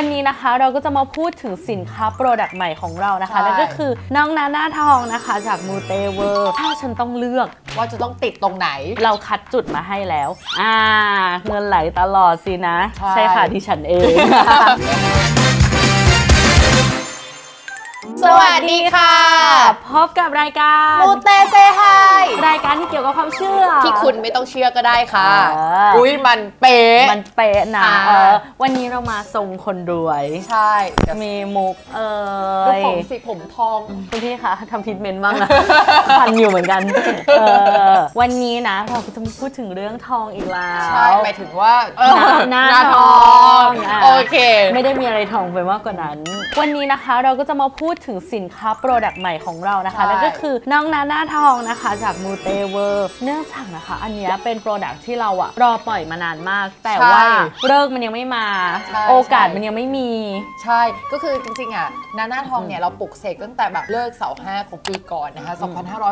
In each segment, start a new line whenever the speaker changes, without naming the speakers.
วันนี้นะคะเราก็จะมาพูดถึงสินค้าโปรดักต์ใหม่ของเรานะคะ
ใช่
นั่นก็คือน้องนาหน้าทองนะคะจากมูเตเวอร์ถ้าฉันต้องเลือก
ว่าจะต้องติดตรงไหน
เราคัดจุดมาให้แล้ว อ่า เงินไหลตลอดสินะ
ใช่
ค่ะที่ฉันเอง
สวัสดีค่ะ
พบกับรายการ
มูเตเซไฮ
รายการที่เกี่ยวกับความเชื่อ
ที่คุณไม่ต้องเชื่อก็ได้ค่ะ
เอออุ๊
อุ้ยมันเป๊ะ
มันเป๊ะนะ
อ่า
เออวันนี้เรามาทรงคนรวย
ใช่เดี๋ยว
มีมุกเอ
ดู
ย
ผมสีผมทอง
คุณพี่คะทำทิทเมนต์บ้างนะ พันอยู่เหมือนกันเออวันนี้นะเราก็จะมาพูดถึงเรื่องทองอีกแล้ว
ใช่หมายถึงว่า
หน้า
หน้า
ท
ท
อ
องง
อะ
โอเค
ไม่ได้มีอะไรทองไปมากกว่านั้น วันนี้นะคะเราก็จะมาพูดถึงสินค้าโปรดักต์ใหม่ของเรานะคะ
ใช่
นั่นก็คือน้องนาหน้าทองนะคะจากมูเตเวอร์เนื่องจากนะคะ อันเนี้ยเป็นโปรดักต์ที่เราอะรอปล่อยมานานมาก แต่ว่าเลิกมันยังไม่มา
ใช่
โอกาส
ใช่
มันยังไม่มี
ใช่ ก็คือจริงๆอะนาหน้าทองเนี่ยเราปลุกเสกตั้งแต่แบบเลิกเสาห้าของปีก่อนนะคะ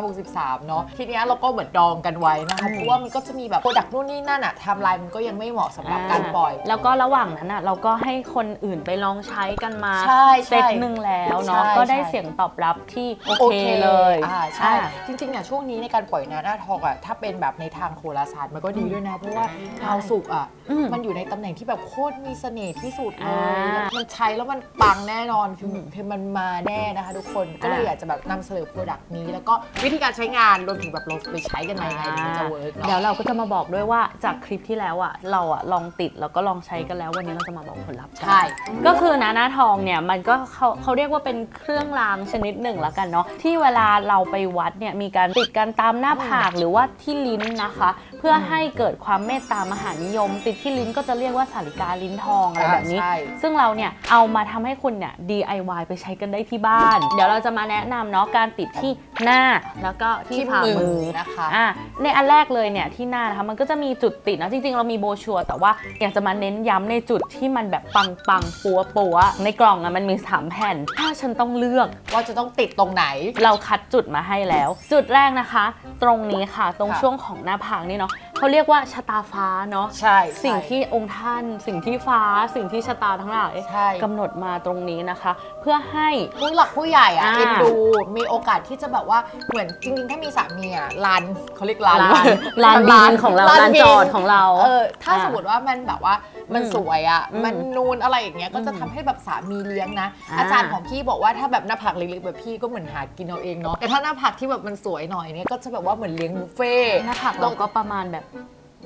2563 เนาะ ทีเนี้ยเราก็เหมือนดองกันไว้นะคะ เพราะว่ามันก็จะมีแบบโปรดักต์นู่นนี่นั่นอะไทม์ไลน์มันก็ยังไม่เหมาะสำหรับการปล่อย
แล้วก็ระหว่างนั้นอะเราก็ให้คนอื่นไปลองใช้กันมา
ใช่ใช่
เซตหนึ่งแล้วเนาะ
ใช่
ก็ได้
ใช่
เสียงตอบรับที่โอเคเลย
อ่าใช่
อ่า
จริงๆอะช่วงนี้ในการปล่อยนาหน้าทองอะถ้าเป็นแบบในทางโหราศาสตร์มันก็ดีด้วยนะ เพราะว่าดาวศุกร์อะ
อืม
มันอยู่ในตำแหน่งที่แบบโคตรมีเสน่ห์ที่สุดเล
อ่า
ยแล้วมันใช้แล้วมันปังแน่นอนคือคือมันมาแน่นะคะทุกคนก็เลย
อ่า
อยากจะแบบนำเสนอโปรดักต์นี้ แล้วก็วิธีการใช้งานรวมถึงแบบเราไปใช้กันยังไงถึงมันจะเวิร์ก
เดี๋ยว
เนาะ
เราก็จะมาบอกด้วยว่าจากคลิปที่แล้วอะเราอะลองติดแล้วก็ลองใช้กันแล้ววันนี้เราจะมาบอกผลลัพธ์กัน
ใช่
ก็คือนะหน้าทองเนี่ยมันก็เขาเขาเรียกว่าเป็นเครื่องรางชนิดหนึ่งละกันเนาะที่เวลาเราไปวัดเนี่ยมีการติดกันตามหน้าผากหรือว่าที่ลิ้นนะคะ เพื่อให้เกิดความเมตตามหานิยม ติดที่ลิ้นก็จะเรียกว่าสาริกาลิ้นทองอะไรแบบนี้
ใช่
ซึ่งเราเนี่ยเอามาทำให้คุณเนี่ย DIY ไปใช้กันได้ที่บ้าน เดี๋ยวเราจะมาแนะนำเนาะการติดที่ หน้าแล้วก็ที่
ที่
ฝ่า
มื
มื
อ
อ
นะคะ
อะในอันแรกเลยเนี่ยที่หน้านะคะมันก็จะมีจุดติดนะจริงๆ เรามีโบรชัวร์แต่ว่าอยากจะมาเน้นย้ำในจุดที่มันแบบปังปังๆปัวปัวๆในกล่องอะมันมีสามแผ่น ถ้าฉันต้องเลือก
ว่าจะต้องติดตรงไหน
เราคัดจุดมาให้แล้ว จุดแรกนะคะ ตรงนี้ค่ะตรง
ค่ะ
ช่วงของหน้าผากนี่เนาะ เขาเรียกว่าชะตาฟ้าเนาะ
ใช่
สิ่งที่องค์ท่าน สิ่งที่ฟ้า สิ่งที่ชะตาทั้งหลาย
ใช่
กำหนดมาตรงนี้นะคะ เพื่อให้
ผู้หลักผู้ใหญ่อะ
อ่า
เอ็นดูมีโอกาสที่จะแบบว่าเหมือนจริงๆ ถ้ามีสามีอะลานเขาเรียกลาน
ลานลานบินของเราลานจอดของเรา
เออถ้า
อ่า
สมมติว่ามันแบบว่า มัน
อืม
สวยอะ
อืม
มันนูนอะไรอย่างเงี้ยก็จะ
อืม
ทำให้แบบสามีเลี้ยงนะ
อ่า
อาจารย์ของพี่บอกว่าถ้าแบบหน้าผากเล็กๆแบบพี่ก็เหมือนหากินเอาเองเนาะแต่ถ้าหน้าผากที่แบบมันสวยหน่อยเนี่ยก็จะแบบว่าเหมือนเลี้ยงบุฟเฟ่ต์
หน้าผากเราก็ประมาณแบบ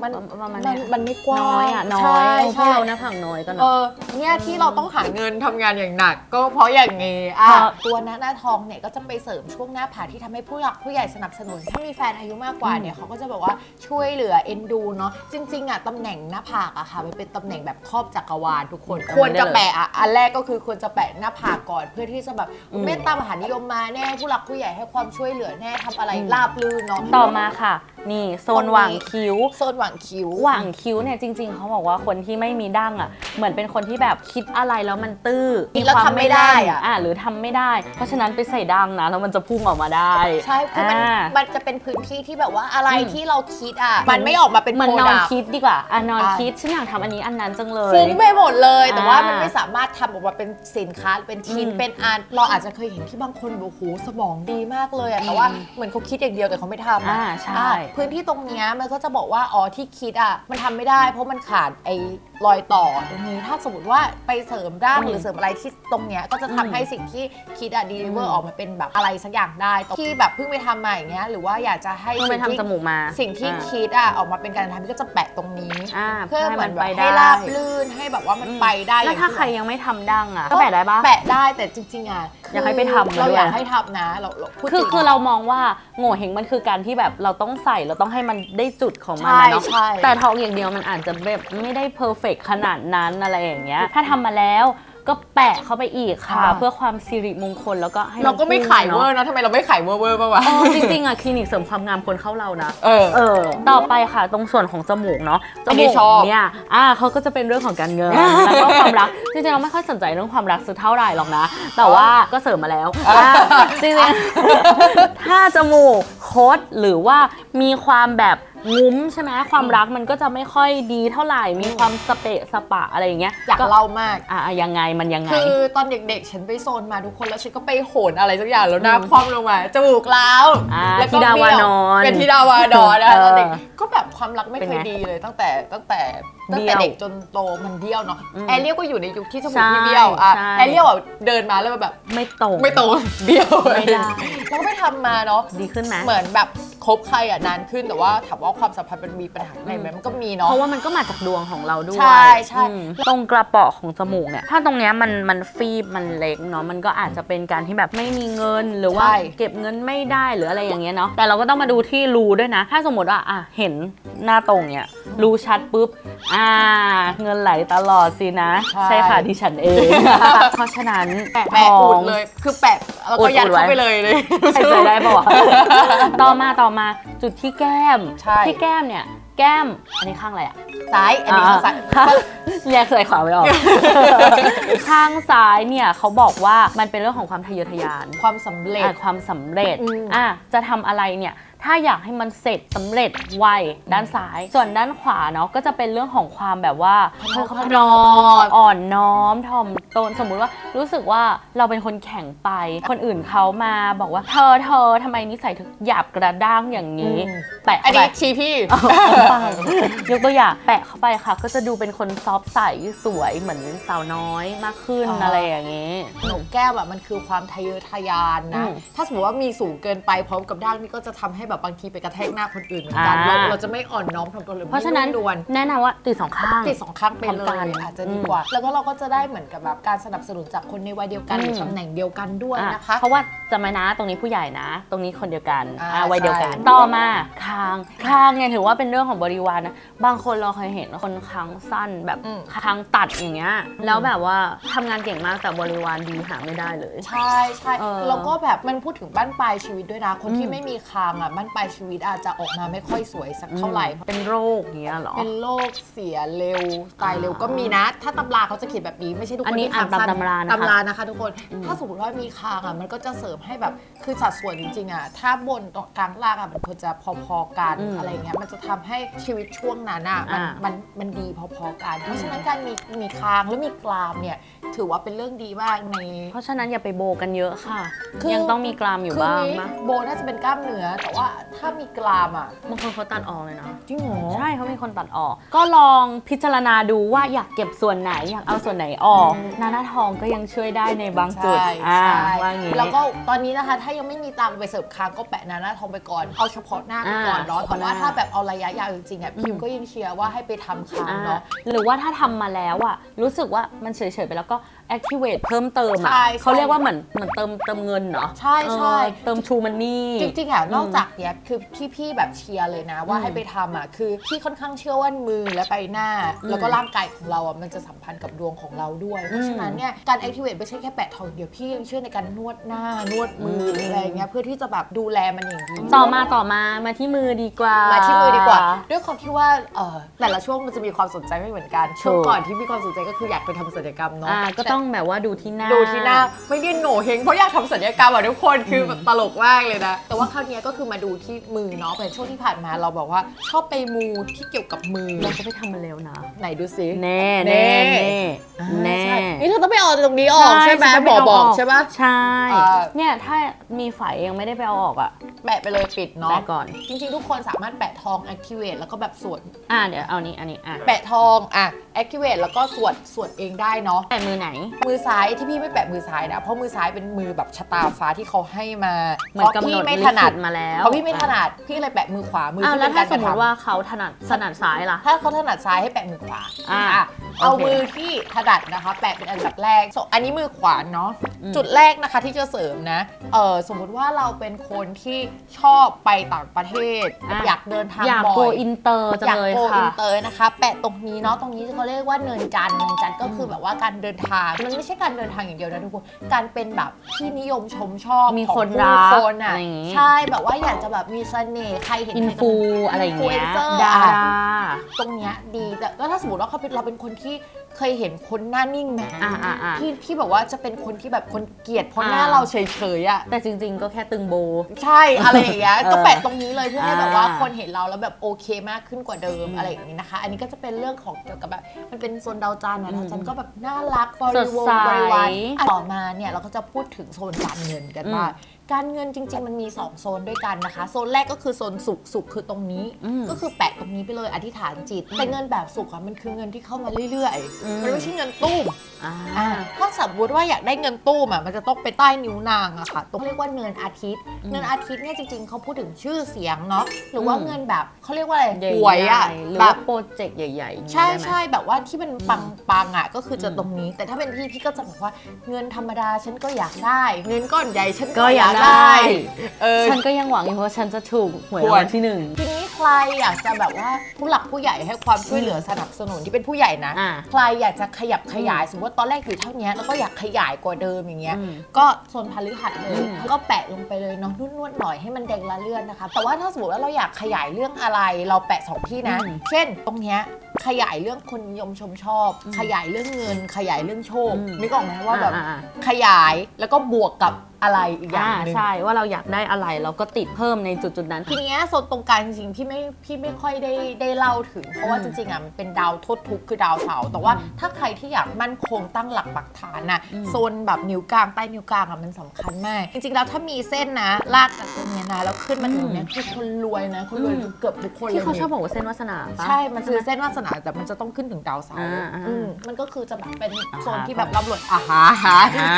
มัน
ประมาณ
มัน
เนี้ย
มันไม่กว้าง
น้อยอะน้อ
ใช่
ยพวก
ใช่
เราหน้าผากน้อยกัน
เอ
เนาะ
อเนี่ยที่เราต้องหาเงินทำงานอย่างหนัก ก็เพราะอย่างงี้อะ
ครับ
ตัวหน้าหน้าทองเนี่ยก็จะไปเสริมช่วงหน้าผากที่ทำให้ผู้หลักผู้ใหญ่สนับสนุน ถ้ามีแฟนอายุมากกว่าเนี่ยเขาก็จะแบบว่าช่วยเหลือเอ็นดูเนาะจริง ๆอะตำแหน่งหน้าผากอะค่ะมันเป็นตำแหน่งแบบครอบจักรวาลทุกคน
อืม
ควรจะ
ได้เลย
แปะอะอันแรกก็คือควรจะแปะหน้าผากก่อนเพื่อที่จะแบบ
อืม
เมตตามหานิยมมาแน่ผู้หลักผู้ใหญ่ให้ความช่วยเหลือแน่ทำอะไรราบรื่นเนาะ
ต่อมาค่ะ นี่โซนหว่างคิ้ว
โซนหว่างคิ้ว
หว่างคิ้วเนี่ยจริง ๆเขาบอกว่าคนที่ไม่มีดั้งอะเหมือนเป็นคนที่แบบคิดอะไรแล้วมันตื้อ
คิดแล้ว
ควา
ทำไม่ได้
แน่น
อะ
อะหรือทำไม่ได้ เพราะฉะนั้นไปใส่ดั้งนะแล้วมันจะพุ่งออกมาได้
ใช่คือมัน
อ่า
มันจะเป็นพื้นที่ที่แบบว่าอะไร
อืม
ที่เราคิดอะ มันไม่ออกมาเป็น
เหมือนนอน
product
คิดดีกว่าอะนอน
อะ
คิดฉันอยากทำอันนี้อันนั้นจังเลย
ฟุ้งไปหมดเลย แต่ว่า
อ่ามั
มันไม่สามารถทำออกมาเป็นสินค้าเป็นชิ้น
อืม
เป็นอันเราอาจจะเคยเห็นที่บางคนบอกโอ้โหสมองดีมากเลยอะแต่ว่าเหมือนเขาคิดอย่างเดียวแต่เขาไม่ทำอะ
อ่าใช่
อ่าพื้นที่ตรงเนี้ยมันก็จะบอกว่าอ๋อที่คิดอะมันทำไม่ได้ เพราะมันขาดไอ้รอยต่อตรงนี้ถ้าสมมติว่าไปเสริมร่าง
อืม
หรือเสริมอะไรที่ตรงเนี้ยก็จะทำ
อืม
ให้สิ่งที่คิดอะดีลิเวอ
อื
ร์
ม
ออกมาเป็นแบบอะไรสักอย่างได้ที่แบบเพิ่งไปทำมาอย่างเงี้ยหรือว่าอยากจะให้
เพิ่งไป
สิ่งที่
ทำจมูกมา
สิ่งที่
อะ
คิดอะออกมาเป็นการทำก็จะแปะตรงนี้
อ่า
เพื่อเหมือนแบบ
ให้
ให้
มันไปได้
ราบลื่นให้แบบว่ามันไปได้
แล้วถ้า
อย่งที่
ใครยังไม่ทำดั้งอะก็แปะได้ปะ
แปะได้แต่จริงๆอะ
อยากให้ไปทำมา
เรา
ด้วย
อยากให้ทำนะเราเราพูด
คือ
จง
คือเรามองว่าโง่เฮงมันคือการที่แบบเราต้องใส่เราต้องให้มันได้จุดของมันนะเนาะ
ใช่ใช่
แต่ทองอย่างเดียวมันอาจจะแบบไม่ได้เพอร์เฟกขนาดนั้นอะไรอย่างเงี้ย ถ้าทำมาแล้วก็แปะเข้าไปอีกค่ะ
อ่า
เพื่อความสิริมงคลแล้วก็ให้น
เราก็ไม่
พุ่ง
ขายเวอ
เนาะ
ร์นะทำไมเราไม่ขายเวอร์เวอร์บ้างวะ
เออจริงๆอะคลินิกเสริมความงามคนเข้าเรานะ
เออ
เออ ต่อไปค่ะตรงส่วนของจมูกเนาะจ
อันนี้
มูก
ชอบ
เนี่ยอ่าเขาก็จะเป็นเรื่องของการเงิน แล้วก็ความรักจริงๆเราไม่ค่อยสนใจเรื่องความรักสักเท่าไหร่หรอกนะ แต่ว่าก็เสริมมาแล้วอ่าจริงๆถ้าจมูกคดหรือว่ามีความแบบ งุ้มใช่ไหมความรักมันก็จะไม่ค่อยดีเท่าไหร่มีความสเปะสปะอะไรอย่างเงี้ย
อยากเล่ามาก
อะอะยังไงมันยังไง
คือตอนเด็กๆ ฉันไปโซนมาทุกคนแล้วฉันก็ไปโหนอะไรสักอย่างแล้วหน้าคว่ำลงมาจมูกล้าว
อ่า
แล้วก็
ธิดาวานอน
เป็นธิดาวานอนนะ
เออ
ตอนเด็กก็แบบความรักไม่
เป็น
เคย
ไง
ดีเลยตั้งแต่ตั้งแต่ตั้งแต่
เบี้ยว
เด็กจนโตมันเบี้ยวเนาะ
อืม
แอเรียลก็อยู่ในยุคที่จมูก
ใช่
ที่เบี้ยวอะ
ใช่
แอเรียลอะเดินมาแล้วแบบ
ไม่ตรง
ไม่โตเบี้ยว
ไม่ได้
แล้วก็ไปทำมาเนาะ
ดีขึ้นไหม
เหมือนแบบค บใครอะนานขึ้นแต่ว่าถามว่าความสัมพันธ์มันมีปัญหาอะไรไหมมันก็มีเนาะ
เพราะว่ามันก็มาจากดวงของเราด้วย
ใช่ใช่
อืมตรงกระเป๋อของจมูกเนี่ย ถ้าตรงเนี้ยมันมันฟีบมันเล็กเนาะมันก็อาจจะเป็นการที่แบบไม่มีเงินหรือว่า
ใช่
เก็บเงินไม่ได้หรืออะไรอย่างเงี้ยเนาะแต่เราก็ต้องมาดูที่รูด้วยนะ ถ้าสมมติว่าอะเห็นหน้าตรงเนี่ยรูชัดปุ๊บอ่า เงินไหลตลอดสินะ
ใช่
ค่ะที่ฉันเอง เพราะฉะนั้นแปะ
แปะ
ทอ
อุด
ง
เลย คือแปะแล้วก็ยัด
อุดไว้
เข้าไปเลยเลย
หายใจได้ปะวะ ต่อมาต่อมาจุดที่แก้ม
ใช่
ที่แก้มเนี่ย แก้ม อันนี้ข้างอะไรอะ
ซ้าย อันนี้ข้างซ้าย
ข้าง แยกใส่ขวาไม่ออก ข้างซ้ายเนี่ยเขาบอกว่ามันเป็นเรื่องของความทะเยอทะยาน
ความสำเร็จ
อะความสำเร็จ
อืม
อะจะทำอะไรเนี่ย ถ้าอยากให้มันเสร็จสำเร็จไวด้านซ้าย ส่วนด้านขวาเนาะก็จะเป็นเรื่องของความแบบว่า
พนม
พนอมอ่อนน้อมถ่อมตนสมมุติว่ารู้สึกว่าเราเป็นคนแข็งไป คนอื่นเขามาบอกว่าเธอเธอทำไมนิสัยถึงหยาบกระด้างอย่างนี้
อืม
แปะ
อัน
เข้า
นี้
ไป
ชี้พี่
เอาเปล่ายกตัวอย่างแปะเข้าไปค่ะ ก็จะดูเป็นคนซอฟต์ใสสวยเหมือนสาวน้อยมากขึ้น
อ๋ออ
อะไรอย่างนี้
หนูแก้มอะมันคือความทะเยอทะยานนะ
อืม
ถ้าสมมติว่ามีสูงเกินไปพร้อมกับด้านนี่ก็จะทำให้แบบบางทีไปกระแทกหน้าคนอื่นเหมือนกัน
อ่า
เราเราจะไม่อ่อนน้อมถ่อมตนหรือ
เพราะฉะนั้น
ไม่มดวน
แนะนำว่าติดสองข้าง
ติดสองข้างไป
พร้อม
เล
กัน
ยอาจจะดีกว่า แล้วก็เราก็จะได้เหมือนกับแบบการสนับสนุนจากคนในวัยเดียวกันหรือ
ม
ตำแหน่งเดียวกันด้วย
อะ
นะคะ
เพราะว่าจะมานะตรงนี้ผู้ใหญ่นะ ตรงนี้คนเดียวกัน
อ่า
อ่าวัยเดียวกัน
ใช่
ต่อมาคางคางเนี่ยถือว่าเป็นเรื่องของบริวารนะ บางคนเราเคยเห็นคนคางสั้นแบบ
อืม
คางตัดอย่างเงี้ยแล้วแบบว่าทำงานเก่งมากแต่บริวารดีหาไม่ได้เลย
ใช่ใช่
เออ
แล้วก็แบบมันพูดถึงบ้านปลายชีวิตด้วยนะ คน
อื
ที่
ม
ไม่มีคางอะบ้านปลายชีวิตอาจจะออกมาไม่ค่อยสวยสักเท่าไหร่
เป็นโรคอย่างเงี้ยเหรอ
เป็นโรคเสียเร็วตายเร็วก็มีนะ ถ้าตำราเขาจะเขียนแบบนี้ไม่ใช่ทุกคน
อันนี้
ที่คางสั้
อ่านตามตำรานะคะ
ตำรานะคะทุกคน
อืม
ถ้าสมมติว่ามีคางอะมันก็จะเสริมให้แบบคือสัดส่วนจริงๆอะถ้าบนตรงกลางล่างอะมันควรจะพอๆกันอะไรเงี้ยมันจะทำให้ชีวิตช่วงนั้นอะมัน
อ่า
มันมันดีพอๆกัน เพราะฉะนั้นการมีมีคางแล้วมีกรามเนี่ยถือว่าเป็นเรื่องดีมากใน
เพราะฉะนั้นอย่าไปโบกันเยอะค่ะ
คือ
ยังต้องมีกรามอยู่
คือ
บ้าง
นี้
นะ
โบน่าจะเป็นกล้ามเนื้อแต่ว่าถ้ามีกรามอะ
บางคนเขาตัดออกเลยนะ
จริงเหรอ
ใช่เขามีคนตัดออก ก็ลองพิจารณาดูว่าอยากเก็บส่วนไหน อยากเอาส่วนไหนออก
อืม
นาหน้าทองก็ยังช่วยได้ในบางจุด
ใช่
อ่า
ใช่
ว่างี้
แล้วก็ตอนนี้นะคะ ถ้ายังไม่มีตังค์ไปเสริมคางก็แปะหนาหน้าทองไปก่อน เอาเฉพาะหน้าไปก่อน
อ่า
เนาะ
เฉ
แต่
พาะหน้า
ว่าถ้าแบบเอาระยะยาวจริงๆอะ
อืม
พิมก็ยังเชียร์ว่าให้ไปทำคาง
อ่า
เนาะ
หรือว่าถ้าทำมาแล้วอะรู้สึกว่ามันเฉยๆไปแล้วก็ activate เพิ่มเติมอะ
ใช่
เขาเรียกว่าเหมือนเหมือนเติมเติมเงินเนาะ
ใช่ใช่
เออเติมชูมันนี่
จริงๆอะ
อืม
นอกจากเนี้ยคือที่พี่แบบเชียร์เลยนะ ว่า
อืม
ให้ไปทำอะคือพี่ค่อนข้างเชื่อว่ามือและใบหน้า
อืม
แล้วก็ร่างกายของเราอะมันจะสัมพันธ์กับดวงของเราด้วยเพราะฉะนั้นเนี่ยการ activate ไม่ใช่แค่แปะทองอย่างเดียวพี่ยังเชื่อในการนวดหน้านวดมือหรืออะไรอย่างเงี้ยเพื่อที่จะแบบดูแลมันอย่างดี
ต่อมาต่อมามาที่มือดีกว่า
มาที่มือดีกว่า ด้วยความที่ว่าเอ่อแต่ละช่วงมันจะมีความสนใจไม่เหมือนกันช่วง
ถูก
ก่อนที่มีความสนใจก็คืออยากไปทำศัลยกรรมเนาะ
อ่าก็ต้องแบบว่าดูที่หน้า
ดูที่หน้าไม่ได้โหนเฮงเพราะอยากทำศัลยกรรมอะทุกคนคือแบบตลกมากเลยนะ แต่ว่าคราวเนี้ยก็คือมาดูที่มือเนาะเหมือนช่วงที่ผ่านมาเราบอกว่าชอบไปมูที่เกี่ยวกับมือ
เราก็ไปทำมาแล้วนะ
ไหนดูซิ
แน่
แน่
แน่แน่
ใช่นี่เธอต้องไปเอาตรงนี้ออกใช่ไหม
ฉัน
บ
ไป
อก
เา
บอกใช่ไหม
ใช่
อ่า
เนี่ยถ้ามีไฝยังไม่ได้ไปเอาออกอะ
แปะไปเลยปิดเนาะ
แปะก่อน
จริงๆ ทุกคนสามารถแปะทอง activate แล้วก็แบบสวด
อ่าเดี๋ยวเอานี้อันนี้อะ
แปะทองอะ activate แล้วก็สวดสวดเองได้เนาะ
แต่มือไหน
มือซ้ายที่พี่ไม่แปะมือซ้ายนะ เพราะมือซ้ายเป็นมือแบบชะตาฟ้าที่เขาให้มา
เหมือน
เพราะ
กำหน
พี่
ด
ไม่
ลิ
ถนั
ขิ
ด
ตมาแล้ว
เพราะพี่ไม่ถนัดพี่เลยแปะมือขวามือ
อ้าว
ที่
แล้
เป็
วนถ้ากาส
ร
ม
ก
ม
ระ
ติ
ทำ
ว่าเขาถนัดถนัดซ้ายล่ะ
ถ้าเขาถนัดซ้ายให้แปะมือขวา
อ่า
อะเอา
โอเค
มือที่ถนัดนะคะ แปะเป็นอันดับแรกส่วนอันนี้มือขวาเนาะ
อืม
จุดแรกนะคะที่จะเสริมนะเออสมมุติว่าเราเป็นคนที่ชอบไปต่างประเทศอยากเดินทาง
อยาก
บ่
โก
อย
อินเตอร์จัง
อยาก
เลย
โก
ค่ะ
อินเตอร์นะคะ แปะตรงนี้เนาะตรงนี้เขาเรียกว่าเนินจันทร์เนินจันทร์ก็คือแบบว่าการเดินทางมันไม่ใช่การเดินทางอย่างเดียวนะทุกคนการเป็นแบบที่นิยมชมชอบ
มี
ของ
คน
ผู้
รัก
คนอะ
อะไรอย่างงี้
ใช่แบบว่าอยากจะแบบมีเสน่ห์ใครเห็น
อิน
ใครก็
ฟูอะไรอย่างเงี้ย
Influencer
ดา
อะ
รา
ตรงเนี้ยดีแต่แล้วถ้าสมมติว่าเขาเป็นเราเป็นคนที่เคยเห็นคนหน้านิ่งไหม
อ่าอ่าอ่า
ที่ที่แบบว่าจะเป็นคนที่แบบคนเกลียดเพราะ
อ่า
หน้าเราเฉยๆอะ
แต่จริง ๆ ก็แค่ตึงโบ
ใช่อะไรอย่างเงี้ย
เออ
ก็แปะตรงนี้เลยเพื่อให้แบบว่า
อ่า
คนเห็นเราแล้วแบบโอเคมากขึ้นกว่าเดิม
อืม
อะไรอย่างนี้นะคะ อันนี้ก็จะเป็นเรื่องของเกี่ยวกับแบบมันเป็นโซนดาวจันทร์นะ
อืม
ดาวจันทร์ก็แบบน่ารักบ
ส
ริ
ด
วง
ใส
บริวารอะต่อมาเนี่ยเราก็จะพูดถึงโซนการเงินกัน
อืม
ว่า การเงินจริง ๆ มันมี 2 โซนด้วยกันนะคะ โซนแรกก็คือโซนสุขสุขคือตรงนี้
อืม
ก็คือแปะตรงนี้ไปเลยอธิษฐานจิต แต่เงินแบบสุขอะมันคือเงินที่เข้ามาเรื่อย
อืม
ๆมันไม่ใช่เงินตู้ม
อ่า
อ่าถ้าสมมติว่าอยากได้เงินตู้มอะมันจะต้องไปใต้นิ้วนางอะค่ะตรงเรียกว่าเงินอาทิตย์
อืม
เงินอาทิตย์เนี่ยจริง ๆเขาพูดถึงชื่อเสียงเนาะหรือว่า
อืม
เงินแบบเขาเรียกว่าอะไร
ใหญ่
หวยอะ
ๆหรือ
แบ
ว่า
บ
โปรเจกต์ใหญ่ ๆ
ใช่
ได้ไหม
ใช่แบบว่าที่มันปังปังๆอะก็คือจะ
อืม
ตรงนี้ แต่ถ้าเป็นพี่พี่ก็จะบอกว่าเงินธรรมดาฉันก็อยากได้ เงินก้อนใหญ่ฉัน
ก็
ก็อยากก
อายได้
ได้ เออ
ฉันก็ยังหวังอยู่ว่าฉันจะถูกหวย
ห
รา
วย
งวัลที่หนึ่ง
ทีนี้ใครอยากจะแบบว่าผู้หลักผู้ใหญ่ให้ความช่วยเหลือสนับสนุนที่เป็นผู้ใหญ่นะ
อ่า
ใครอยากจะขยับขยายสมมติว่าตอนแรกอยู่เท่านี้แล้วก็อยากขยายกว่าเดิมอย่างเงี้ย
อืม
ก็โซนพฤหัสเล
อื
ย
ม
ก็แปะลงไปเลยเนาะนวดๆหน่อยให้มันแดงละเลื่อนนะคะ แต่ว่าถ้าสมมติว่าเราอยากขยายเรื่องอะไรเราแปะสองที่นะ
อืม
เช่น ตรงเนี้ยขยายเรื่องคนนิยมชมชอบ
อืม
ขยายเรื่องเงิน ขยายเรื่องโชค
อืม
นึกออกไหมว่าแบบ
อ่อ่
ขยายแล้วก็บวกกับ อะไรอีกอย่าง
อ่า
หนึ่ง
ใช่ว่าเราอยากได้อะไรเราก็ติดเพิ่มในจุดๆนั้น
ทีเนี้ยโซนตรงกลางจริงๆพี่ไม่พี่ไม่ค่อยได้ได้เล่าถึง เพราะว่า
อื
จ
ม
ริงๆอะมันเป็นดาวทดทุกข์คือดาวเสาร์แต่ว่า
อืม
ถ้าใครที่อยากมั่นคงตั้งหลักปักฐานน่ะ
อืม
โซนแบบนิ้วกลางใต้นิ้วกลางอะมันสำคัญมาก จริงๆแล้วถ้ามีเส้นนะลากจากตรงเนี้ยนะแล้วขึ้นมาถึงเนี้ยคือคนรวยนะคนรวย
อืม
เกือบทุกคนเลย
ที่เขาชอบ
นี่
บอกว่าเส้นวาสนาปะ
ใช่ มันคือเส้นวาสนาแต่มันจะต้องขึ้นถึงดาวเสาร์
อ่าอ่า
อืมมันก็คือจะแบบเป็นโซน
อ่า
ที่แบบร่ำรวยอาหาหา
อ่า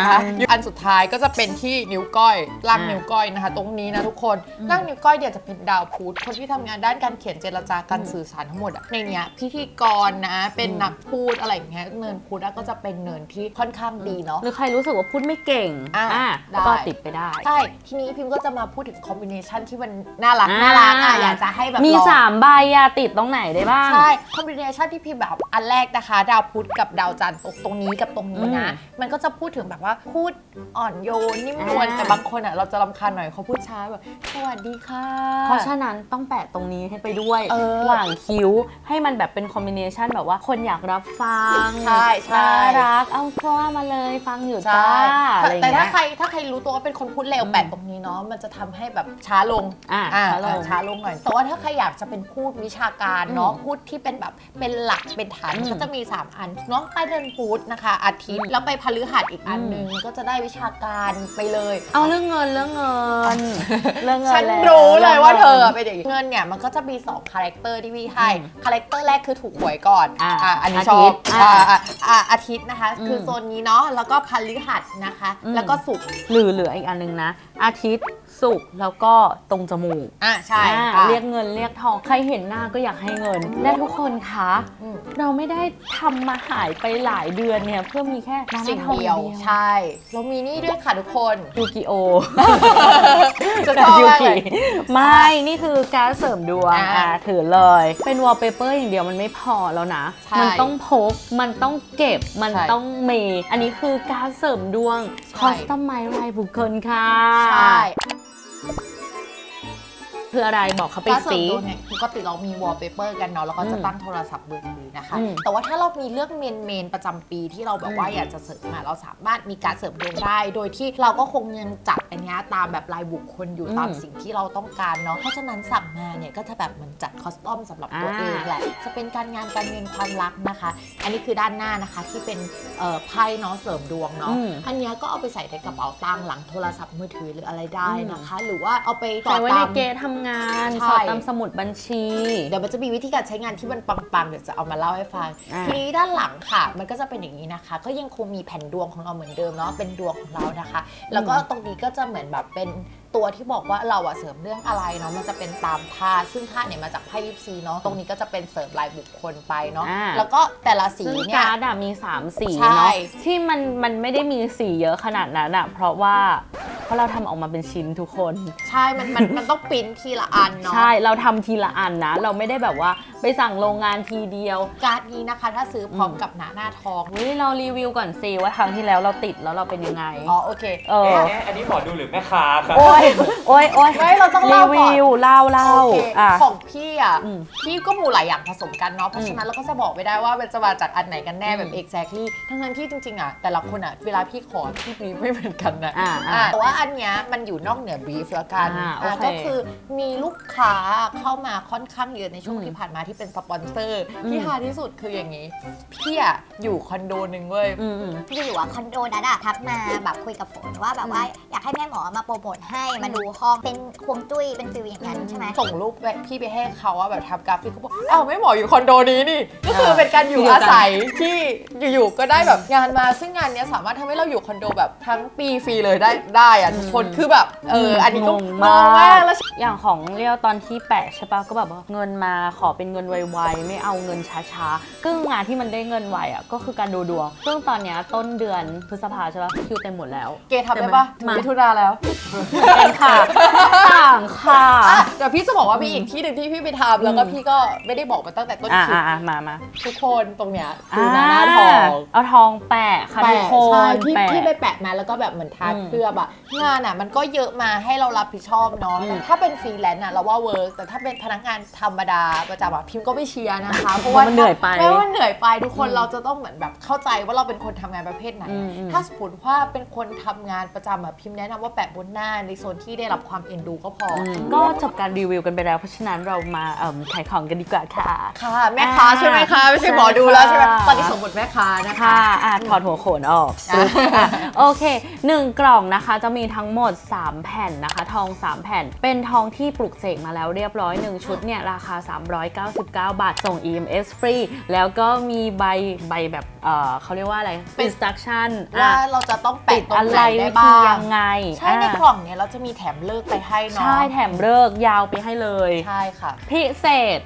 อันสุดท้ายก็จะเป็นที่นิ้วก้อยล่าง
อ่า
นิ้วก้อยนะคะ ตรงนี้นะทุกคน
อืม
ล่างนิ้วก้อยเนี่ยจะเป็นดาวพุธคนที่ทำงานด้านการเขียนเจรจาการสื่อสารทั้งหมดอะในเนี้ยพิธีกรนะเป็น
อืม
นักพูดอะไรอย่างเงี้ยเนินพุธอะก็จะเป็นเนินที่ค่อนข้างดีเนาะ
หรือใครรู้สึกว่าพูดไม่เก่ง
อะ
อะ
ได้
ก็ติดไปได้
ใช่ทีนี้พิมพ์ก็จะมาพูดถึงคอมบิเนชันที่มันน่ารัก
อ่า
น่ารักอะอยากจะให้แบบ
มี
ลอง
สามใบอะติดตรงไหนได้บ้าง
ใช่คอมบิเนชันที่พี่แบบอันแรกนะคะ ดาวพุธกับดาวจันทร์ตรงตรงนี้กับตรงนี้นะ
อืม
มันก็จะพูดถึงแบบว่าพูดอ่อนโยนนิ่มนวล
อ่า
แต่บางคนอะเราจะรำคาญหน่อยเขาพูดช้าแบบสวัสดีค่ะ
เพราะฉะนั้นต้องแปะตรงนี้ให้ไปด้วย
เออ
หว่างคิ้วให้มันแบบเป็นคอมบิเนชันแบบว่าคนอยากรับฟัง
ใช่ใช่
น่ารักเอาเข้ามาเลยฟังอยู่
ใช่
จ้าอะไรอย่าง
แต่
เงี้
ถ้ายใครถ้าใครรู้ตัวว่าเป็นคนพูดเร็ว
อืม
แปะตรงนี้เนาะมันจะทำให้แบบช้าลง
อะ
อ่า
ช้าลง
ช้าลงหน่อยแต่ว่าถ้าใครอยากจะเป็นพูดวิชาการเนาะ
อืม
พูดที่เป็นแบบเป็นหลักเป็นฐาน
อืม
ก็จะมี 3 อันเนาะใต้เดือนพุธนะคะ อาทิต
อื
ย์
ม
แล้วไปพฤหัสอีกอัน
อืม
หนึงก็จะได้วิชาการไปเลย
เอาเรื่องเงินเรื่องเงินเรื่องเงิน
ฉัน
แล้ว
รู้เลยว่าเธอ
รื่องงิน
เป็นอย่างนี้เงินเนี่ยมันก็จะมี2คาแรคเตอร์ที่พี่ให้
อืม
คาแรคเตอร์แรกคือถูกหวยก่อน
อะ
อะอันนี้
อา
ช
ทิ
อ
ต
บ
ย์
อะ
อะ
อะอะอาทิตย์นะคะ
อืม
คือโซนนี้เนาะแล้วก็พฤหัสนะคะ
อืม
แล้วก็ศุกร์
หรือเหลืออีกอันนึงนะ อาทิตย์ ศุกร์แล้วก็ตรงจมูก
อะใช่
อ่า
อะ
เรียกเงินเรียกทองใครเห็นหน้าก็อยากให้เงิน และทุกคนคะ
อืม
เราไม่ได้ทำมาหายไปหลายเดือนเนี่ย เพื่อมีแค่น้ำ
สิ่ง
ทอง
เดียวใช่เรามีนี่ด้วยค่ะทุกคน
ยูกิโอ
จะ
แต่
ชอบ
ยู
มากเล
กิ
ย
ไม่นี่คือการดเสริมดวง
อ่า
อ่าถือเลย เป็นวอลเปเปอร์อย่างเดียวมันไม่พอแล้วนะ
ใช่
มันต้องพกมันต้องเก็บมัน
ใช่
ต้องเมอันนี้คือการดเสริมดวง
ใช่
คอสตอมไมรายบุคคลค่ะ
ใช่ 음.
คืออะไรบอกเขาไป
การเสริ
สิ
มดวงเนี่ยปกติเรามีวอลเปเปอร์กันเนาะแล้วก็จะ
อืม
ตั้งโทรศัพท์มือถือนะคะ
อืม
แต่ว่าถ้าเรามีเรื่องเมนเมนๆประจำปีที่เราแบบว่า
อืม
อยากจะเสริมมาเราสามารถมีการเสริมดวงได้ โดยที่เราก็คงยังจัดอันเนี้ยตามแบบรายบุคคลอยู่
อืม
ตามสิ่งที่เราต้องการเนาะเพราะฉะนั้นสั่งมาเนี่ยก็จะแบบเหมือนจัดคอสตอมสำหรับตัว
อ่า
เองแหละจะเป็นการงานการเงินความรักนะคะ อันนี้คือด้านหน้านะคะที่เป็นเอ่อไพ่เนาะเสริมดวงเนาะ
อืม
อันเนี้ยก็เอาไปใส่ในกระเป๋าตังค์หลังโทรศัพท์มือถือหรืออะไรได้นะคะ หรือว่าเอาไปต่
ใส่
อ
ไว้ใน
ตาม
เกณฑ์ทำงาน
ใช่
สอดตามสมุดบัญชี
เดี๋ยวมันจะมีวิธีการใช้งานที่มันปังๆ เดี๋ยวจะเอามาเล่าให้ฟัง
อ่า
ทีนี้ด้านหลังค่ะ มันก็จะเป็นอย่างนี้นะคะ ก็ยังคงมีแผ่นดวงของเราเหมือนเดิมเนาะ เป็นดวงของเรานะคะ แล้วก็ตรงนี้ก็จะเหมือนแบบเป็นตัวที่บอกว่าเราอะเสริมเรื่องอะไรเนาะ มันจะเป็นตามธาตุซึ่งธาตุเนี่ยมาจากไพ่ยิปซีเนาะ ตรงนี้ก็จะเป็นเสริมรายบุคคลไปเนาะ
อ่า
แล้วก็แต่ละสี
ซึ่ง
เนี่ย
การ์ดอะมี 3 สี
ใช่
เนาะที่มันมันไม่ได้มีสีเยอะขนาดนั้นอะเพราะว่าเพ ราะเราทำออกมาเป็นชิ้นทุกคน
ใช่ มันมันมันต้องปริ้นทีละอันเนาะ
ใช่ เราทำทีละอันนะ เราไม่ได้แบบว่า ไปสั่งโรงงานทีเดียว
การ์ดนี้นะคะ ถ้าซื้อพร้อมกับหน้าหน้าทอง
เฮ้ยเรารีวิวก่อนสิว่าครั้งที่แล้วเราติดแล้วเราเป็นยังไง
อ๋อโอเค
เออ
เอ๊ะอันนี้หมอดูหรือแม่ค้าครับ
โอ้ยโอ้ยโอ้ย
ไม่เราต้องเล่าก่อน
รีวิวเล่าเล่า
โอเค
อะ
ของพี่อะ
อืม
พี่ก็มูหลายอย่างผสมกันเนาะเพราะฉะนั้นเราก็จะบอกไม่ได้ว่ามันจะมาจากอันไหนกันแน่แบบ
อืม
exactly ทั้งนั้นที่จริงๆอะแต่ละคนอะเวลาพี่ขอพี่บีฟไม่เหมือนกันนะ
อ่า
อะแต่ว่าอันเนี้ยมันอยู่นอกเหนือบีฟแล้วกัน
อ่า
อะ
โอเค
ก็คือมีลูกค้าเข้ามาค่อนข้างเยอะในช่วง
อืม
ที่ผ่านมาที่เป็นสปอนเซอร์
อืม
ที่ฮาที่สุดคืออย่างนี้ พี่อะอยู่คอนโดหนึ่งเว้ย
อืมอืม
อยู่อะคอนโดนั้นอะทักมาแบบคุยกับฝนว่าแบบว่าอยากให้แม่หมอมาโปรโมทให้มาดูห้องเป็นควงจุ้ยเป็นฟิลอย่างนั้นใช่ไหม
ส่งรูปไปพี่ไปให้เขาว่าแบบทำกราฟิกเขาบอกอ้าวไม่เหมาะอยู่คอนโดนี้นี่ ก็คือ
เออ
เป็นการอยู่
ที่เดียว
อา
กัน
ศัยที่อยู่ๆก็ได้แบบงานมาซึ่งงานเนี้ยสามารถทำให้เราอยู่คอนโดแบบทั้งปีฟรีเลยได้ได้อะทุกคนคือแบบเอออันนี้ก็
ง
ง
ง
ง
มามา
กกแล้ว
อย่างของเรียวตอนที่แปะใช่ปะก็แบบว่าเงินมาขอเป็นเงินไวๆไม่เอาเงินช้าๆซึ่งงานที่มันได้เงินไวอะก็คือการดูดวงซึ่งตอนเนี้ยต้นเดือนพฤษภาใช่ปะคิวเต็มหมดแล้ว
เกย์ทำได้ปะ
มา
มิถุนาแล้ว
เป็นค่ะต่างค่ะ
อะเดี๋ยวพี่จะบอกว่ามีอีกที่หนึ่งที่พี่ไปทำแล้วก็
อืม
พี่ก็ไม่ได้บอกมาตั้งแต่ต้น
อ่า
คลิป
อ่ามามา
ทุกคนตรงเนี้ยคือหน้าหน้าทอง
เอาทองแปะค่ะทุก
แปะ
คน
ใช่ที่
แปะ
ที่ไปแปะมาแล้วก็แบบเหมือนทา
อืม
เคลือบอะงานอะมันก็เยอะมาให้เรารับผิดชอบเนาะ
อืม
ถ้าเป็นฟรีแลนซ์อะเราว่าเวิร์กแต่ถ้าเป็นพนักงานธรรมดาประจำอะพิมพ์ก็ไม่เชียร์นะคะ เพราะว่า
มันเหนื่อยไป
เพราะว่ามันเหนื่อยไปทุกคน
อืม
เราจะต้องเหมือนแบบเข้าใจว่าเราเป็นคนทำงานประเภทไหน
อืม
อะ
อืม
ถ้าสมมติว่าเป็นคนทำงานประจำอะพิมพ์แนะนำว่าแปะบนหน้าในโซนที่ได้รับความเอ็นดูก็พออ
อืมก็จบการรีวิวกันไปแล้ว เพราะฉะนั้นเรามาเอิ่มขายของกันดีกว่าค่ะ
ค่ะแม่ค้า
อ่า
ใช่ไหมคะไม่ใช่หมอดูแล้วใช่ไหม
ค่ะ
ตอนนี้สมบทแม่ค้านะคะ
ค่ะอะถอดหัวโขนออก
อะ
อะโอเค1กล่องนะคะจะมีทั้งหมด 3 แผ่นนะคะ ทอง 3 แผ่นเป็นทองที่ปลุกเสกมาแล้วเรียบร้อย 1 ชุดเนี่ยราคา399 บาท ส่ง EMS ฟรี แล้วก็มีใบใบแบบเอ่อเขาเรียกว่าอะไร
เป็น
instruction
ว่า
อะ
เราจะต้อง
ติด
แปะตร
อะ
งไห
ไร
นได้
วิธี
บ้าง
ยังไง
ใช่ใน
อะ
กล่องเนี้ยเราจะมีแถมเลิกไปให้เนาะ
ใช่แถมเลิกยาวไปให้เลย
ใช่ค่ะ
พิเศษ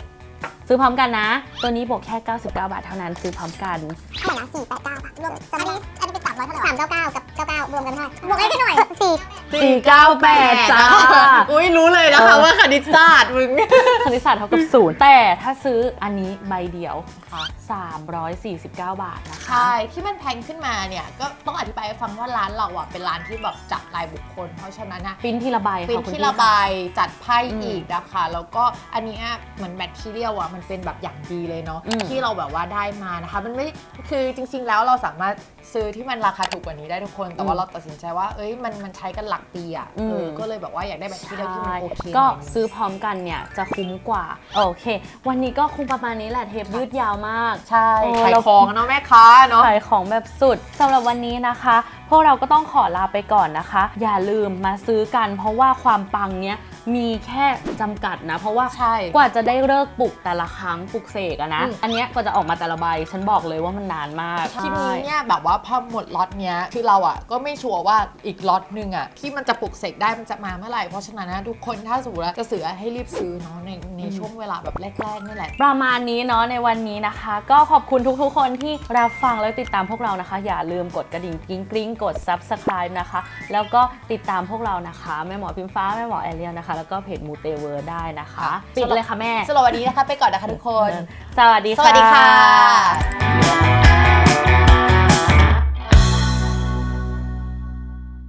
ซื้อพร้อมกันนะ ตัวนี้บวกแค่ 99 บาทเท่านั้นซื้อพร้อมกัน
เท่าไหร่นะสี่แปดเก้าบาทรวมอันนี้อันนี้เป็นสาม ร้อยเท่าไหร่สามเก้าเก้ากับเก้าเก้ารวมกันเท่าไหร่บวกให้กันหน่อยสี่
498จ้า
อุ้ยรู้เลยนะ
เอ
คะ
อ
ว่าคณิตศาสตร์มึง
คณิตศาสตร์เท่ากับศูนย์แต่ถ้าซื้ออันนี้ใบเดียว349 บาทนะคะ
ใช่ ที่มันแพงขึ้นมาเนี่ย ก็ต้องอธิบายให้ฟังว่าร้านเราอะเป็นร้านที่แบบจัดรายบุคคล เพราะฉะนั้นนะ
ปริ้นที่ระบาย
เป็น
ค่ะคุณ
ที่
พี่
ระบายจัดไพ่
อืม
อีกนะคะ แล้วก็อันเนี้ยเหมือนแมททีเรียลอะมันเป็นแบบอย่างดีเลยเนาะ
อืม
ที่เราแบบว่าได้มานะคะ มันไม่คือจริง ๆ แล้วเราสามารถซื้อที่มันราคาถูกกว่านี้ได้ทุกคน แต่ว่าเราตัดสินใจว่า เอ้ยมันมันใช้กันหลักปีอะเออก็เลยแบบว่าอยากได้แมททีเรียลที่มันโอเค
ก็
หน่อยนึง
ซื้อพร้อมกันเนี่ยจะคุ้มกว่า โอเค วันนี้ก็คงประมาณนี้แหละเทปยืดยาวมาก
ใช่
เออ
ขาย
เรา
ของเนาะแม่ค้าเนาะ
ขายของแบบสุดสำหรับวันนี้นะคะ พวกเราก็ต้องขอลาไปก่อนนะคะ อย่าลืมมาซื้อกัน เพราะว่าความปังเนี้ย มีแค่จำกัดนะ เพราะว่า
ใช่
กว่าจะได้เลิกปลุกแต่ละครั้งปลุกเสกอะนะ
อืม
อันเนี้ยกว่าจะออกมาแต่ละใบฉันบอกเลยว่ามันนานมาก
ทีนี้เนี่ยแบบว่าพอหมดล็อตเนี้ยคือเราอะก็ไม่ชัวร์ว่าอีกล็อตหนึ่งอะที่มันจะปลุกเสกได้มันจะมาเมื่อไหร่เพราะฉะนั้นนะทุกคนถ้าสมมติว่าจะซื้อให้รีบซื้อเนาะในในช่วงเวลาแบบแรกๆนี่แหละ
ประมาณนี้เนาะในวันนี้นะคะ ก็ขอบคุณทุกๆคนที่รับฟังและติดตามพวกเรานะคะ อย่าลืมกดกระดิ่งกริ๊งกริ๊งกด subscribe นะคะ แล้วก็ติดตามพวกเรานะคะ แม่หมอพิมฟ้า แม่หมอแอเรียลนะคะแล้วก็เพจมูเตเวอร์ได้นะคะ ปิดเลยค่ะแม่
สำหรัวันนี้นะคะ ไปก่อนนะคะทุกคน
สวัสดี
สวัสดีค่ะ